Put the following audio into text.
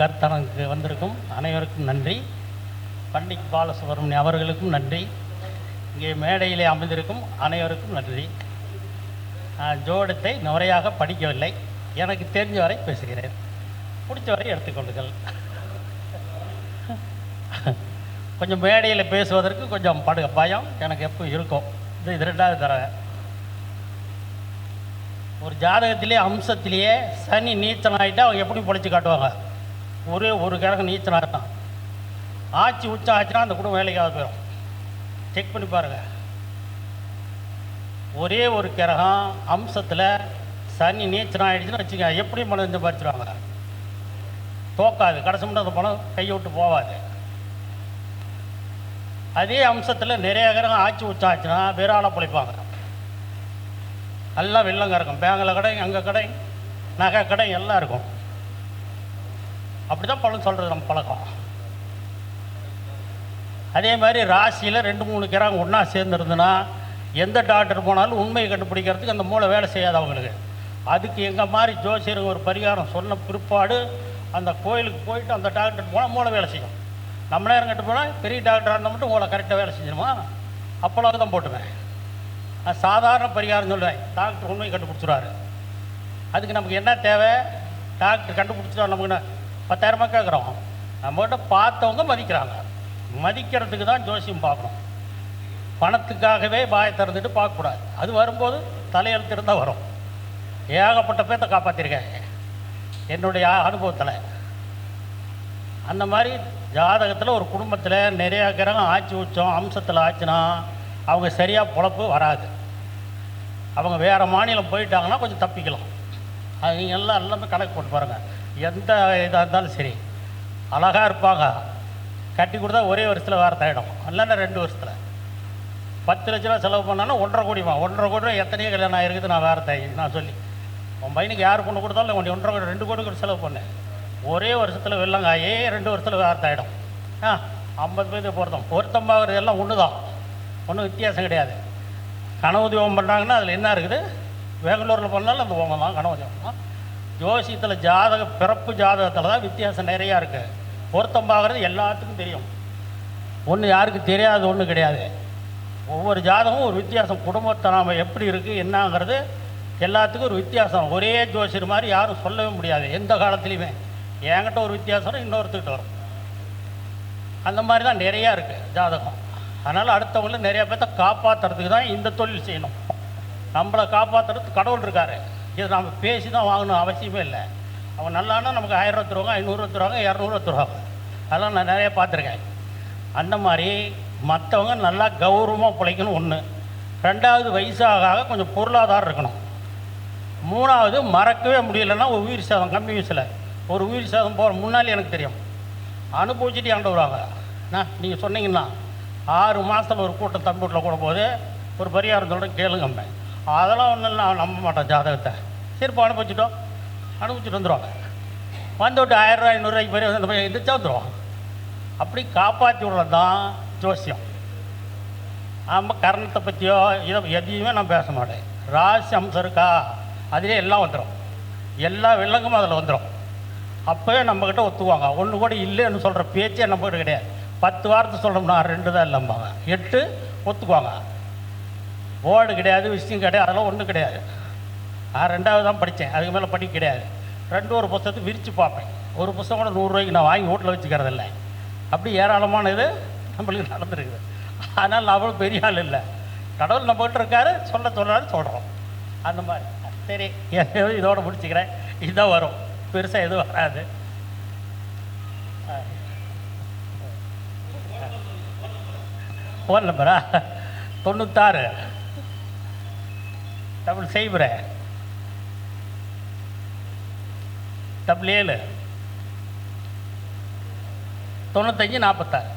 கர்த்தனுக்கு வந்திருக்கும் அனைவருக்கும் நன்றி. பண்டிட் பாலசுப்ரமணியம் அவர்களுக்கும் நன்றி. இங்கே மேடையிலே அமைந்திருக்கும் அனைவருக்கும் நன்றி. ஜோடத்தை முறையாக படிக்கவில்லை. எனக்கு தெரிஞ்ச வரை பேசுகிறேன். பிடிச்ச வரை எடுத்துக்கொள்ளுங்கள். கொஞ்சம் மேடையில் பேசுவதற்கு கொஞ்சம் படு பயம் எனக்கு எப்போ இருக்கும். இது இது ரெண்டாவது தடவை. ஒரு ஜாதகத்திலே அம்சத்திலேயே சனி நீச்சல் அவங்க எப்படி பொழைச்சி காட்டுவாங்க? ஒரே ஒரு கிரகம் நீச்சல் ஆகிட்டான் ஆச்சு உச்சம் ஆச்சுன்னா அந்த குடும்பம் வேலைக்காக போயிடும் செக் பண்ணி பாருங்கள் ஒரே ஒரு கிரகம் அம்சத்தில் சனி நீச்சல் ஆகிடுச்சுன்னு வச்சுக்க எப்படியும் பணம் சம்பாரிச்சிருவாங்க தோக்காது. கடைசி மட்டும் அந்த பணம் கையை விட்டு போகாது. அதே அம்சத்தில் நிறைய கிரகம் ஆட்சி உச்சம் ஆச்சுன்னா வேற பிழைப்பாங்க. எல்லாம் வெள்ளங்க இருக்கும் பேங்கில் கடை அங்கே கடை நகை கடை எல்லாம் இருக்கும். அப்படி தான் பலன் சொல்கிறது நம்ம பழக்கம். அதே மாதிரி ராசியில் ரெண்டு மூணு கிரகம் ஒன்றா சேர்ந்துருந்துன்னா எந்த டாக்டர் போனாலும் உண்மையை கண்டுபிடிக்கிறதுக்கு அந்த மூளை வேலை செய்யாது அவங்களுக்கு. அதுக்கு எங்கள் மாதிரி ஜோசியருக்கு ஒரு பரிகாரம் சொன்ன பிற்பாடு அந்த கோயிலுக்கு போயிட்டு அந்த டாக்டர் போனால் மூளை வேலை செய்யும். நம்ம நேரம் கட்டு போனால் பெரிய டாக்டராக இருந்தால் மட்டும் மூளை கரெக்டாக வேலை செஞ்சிருமா? அப்பளவு தான் போட்டுவேன். நான் சாதாரண பரிகாரம் சொல்லுவேன் டாக்டர் உண்மையை கண்டுபிடிச்சிருவாரு. அதுக்கு நமக்கு என்ன தேவை? டாக்டர் கண்டுபிடிச்சிட்டா நமக்கு என்ன பத்தாயிரமா கேட்குறோம் நம்மகிட்ட பார்த்தவங்க மதிக்கிறாங்க. மதிக்கிறதுக்கு தான் ஜோசியம் பார்க்கணும். பணத்துக்காகவே பாயை திறந்துட்டு பார்க்கக்கூடாது. அது வரும்போது தலையெழுத்து இருந்தால் வரும். ஏகப்பட்ட பேர்த்த காப்பாற்றிருக்கேன் என்னுடைய அனுபவத்தில். அந்த மாதிரி ஜாதகத்தில் ஒரு குடும்பத்தில் நிறையா கிரகம் ஆட்சி உச்சம் அம்சத்தில் ஆச்சுன்னா அவங்க சரியாக பொழப்பு வராது. அவங்க வேறு மாநிலம் போயிட்டாங்கன்னா கொஞ்சம் தப்பிக்கலாம். அது எல்லாம் எல்லாமே கணக்கு போட்டு பாருங்கள் எந்த இதாக இருந்தாலும் சரி அழகாக இருப்பாங்க. கட்டி கொடுத்தா ஒரே வருஷத்தில் வேறு இல்லைன்னா ரெண்டு வருஷத்தில். பத்து லட்ச ரூபா செலவு பண்ணாலும் ஒன்றரை கோடிமா ஒன்றரை கோடி ரூபா எத்தனையோ கல்யாணம் இருக்குது நான் வேறு தாய் நான் சொல்லி. உன் பையனுக்கு யார் பொண்ணு கொடுத்தாலும் உன்னை ஒன்றரை கோடி ரெண்டு கோடி கூட செலவு பண்ணேன் ஒரே வருஷத்தில் வெள்ளங்காயே ரெண்டு வருஷத்தில் வேறு தாயிடும் ஆ ஐம்பது பேருக்கு பொருத்தம். பொருத்தமாகிறது எல்லாம் ஒன்று தான் ஒன்றும் வித்தியாசம் கிடையாது. கனவு ஓம் பண்ணுறாங்கன்னா அதில் என்ன இருக்குது? பெங்களூரில் பண்ணாலும் அந்த ஓமம் தான் கனவுதி தான். ஜோசியத்தில் ஜாதக பிறப்பு ஜாதகத்தில் தான் வித்தியாசம் நிறையா இருக்குது பொருத்தம் பார்க்குறது எல்லாத்துக்கும் தெரியும். ஒன்று யாருக்கு தெரியாத ஒன்று கிடையாது. ஒவ்வொரு ஜாதகமும் ஒரு வித்தியாசம். குடும்பத்தை நாம் எப்படி இருக்குது என்னங்கிறது எல்லாத்துக்கும் ஒரு வித்தியாசம். ஒரே ஜோசியர் மாதிரி யாரும் சொல்லவே முடியாது எந்த காலத்துலேயுமே. என்கிட்ட ஒரு வித்தியாசம் இன்னொருத்துக்கிட்ட வரும். அந்த மாதிரி தான் நிறையா இருக்குது ஜாதகம். அதனால் அடுத்தவங்களும் நிறையா பேர்த்த காப்பாற்றுறதுக்கு தான் இந்த தொழில் செய்யணும். நம்மளை காப்பாற்றுறதுக்கு கடவுள் இருக்காரு. இது நம்ம பேசி தான் வாங்கணும் அவசியமே இல்லை. அவன் நல்லானா நமக்கு ஆயிரம் தருவாங்க ஐநூறுரூவா தருவாங்க இரநூறுவா தருவாங்க. அதெல்லாம் நான் நிறையா பார்த்துருக்கேன். அந்த மாதிரி மற்றவங்க நல்லா கௌரவமாக பிழைக்கணும் ஒன்று ரெண்டாவது வயசாக ஆக கொஞ்சம் பொருளாதாரம் இருக்கணும். மூணாவது மறக்கவே முடியலன்னா ஒரு உயிர் சேதம் கம்மி வயசில் ஒரு உயிர் சேதம் போகிற முன்னாலே எனக்கு தெரியும். அனுபவிச்சுட்டு ஆண்டு வருவாங்க? நான் நீங்கள் சொன்னீங்கன்னா ஆறு மாதத்தில் ஒரு கூட்டம் தம்பி வீட்டில் கூட போது ஒரு பரிகாரம் சொல்கிறேன் கேளுங்க அதெல்லாம் ஒன்றும் நான் நம்ப மாட்டேன் ஜாதகத்தை. சரிப்பா அனுப்பிச்சிட்டோம் அனுபவிச்சுட்டு வந்துடுவாங்க வந்துவிட்டு ஆயிரரூவா ஐநூறுரூவாய்க்கு போய் அந்த பையன் எந்திரிச்சா வந்துடும் அப்படி காப்பாற்றி விடுறது தான் ஜோசியம். ஆமாம் கரணத்தை பற்றியோ இதை எதையுமே நான் பேச மாட்டேன் ராசி அம்சம் இருக்கா? அதிலே எல்லாம் வந்துடும் எல்லா விலங்குமும் அதில் வந்துடும் அப்போவே நம்மக்கிட்ட ஒத்துக்குவாங்க. ஒன்று கூட இல்லைன்னு சொல்கிற பேச்சே நம்மக்கிட்ட கிடையாது. பத்து வாரத்தை சொல்கிறோம்னா ரெண்டு தான் இல்லைம்பாங்க. எட்டு ஒத்துக்குவாங்க. ஓடு கிடையாது விஷயம் கிடையாது அதெல்லாம் ஒன்றும் கிடையாது. நான் ரெண்டாவது தான் படித்தேன். அதுக்கு மேலே படிக்க கிடையாது. ரெண்டு ஒரு புத்தகத்தை விரித்து பார்ப்பேன். ஒரு புத்தகம் கூட நூறுரூவாய்க்கு நான் வாங்கி வீட்டில் வச்சுக்கிறதில்ல அப்படி ஏராளமான இது நம்மளுக்கு நடந்துருக்குது. அதனால் நான் அவ்வளோ பெரிய ஆள் இல்லை. கடவுள் நம்மகிட்ட இருக்காரு சொல்ல சொல்கிறாரு சொல்கிறோம் அந்த மாதிரி. சரி ஏதோ இதோட முடிச்சுக்கிறேன். இதுதான் வரும். பெருசாக எதுவும் வராது. ஃபோன் நம்பரா? தொண்ணூத்தாறு. டபுள் செய்புற டபுள் ஏழு தொண்ணூத்தஞ்சு நாற்பத்தாறு